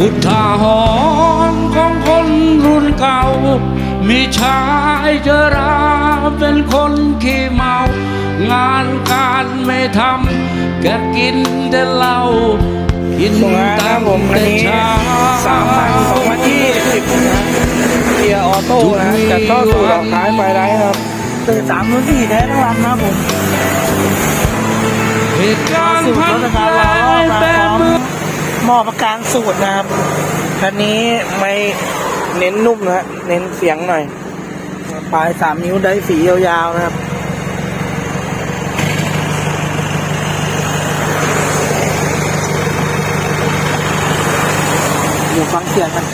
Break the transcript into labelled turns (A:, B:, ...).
A: อุทาหรณ์ของคนรุ่นเก่า มีชายเจราเป็นคนขี้เมา งานการไม่ทำแกกินแต่เหล้ากินตั้งแต่เช้า
B: สามพันสองพันยี่สิบนะเกียร์ออโต้นะจัดเข้าสู่ดอกท้ายไฟไลท์ครับ
C: ตื่นสามรุ่นสี่แท้ทั้งลำนะครับผม อประการสูตรนะครับ
B: คันนี้ไม่เน้นนุ่มนะฮะเน้นเสียงหน่อย
C: ปลายสามนิ้วได้สียาวๆนะครับอยู่ฟังเสียงกัน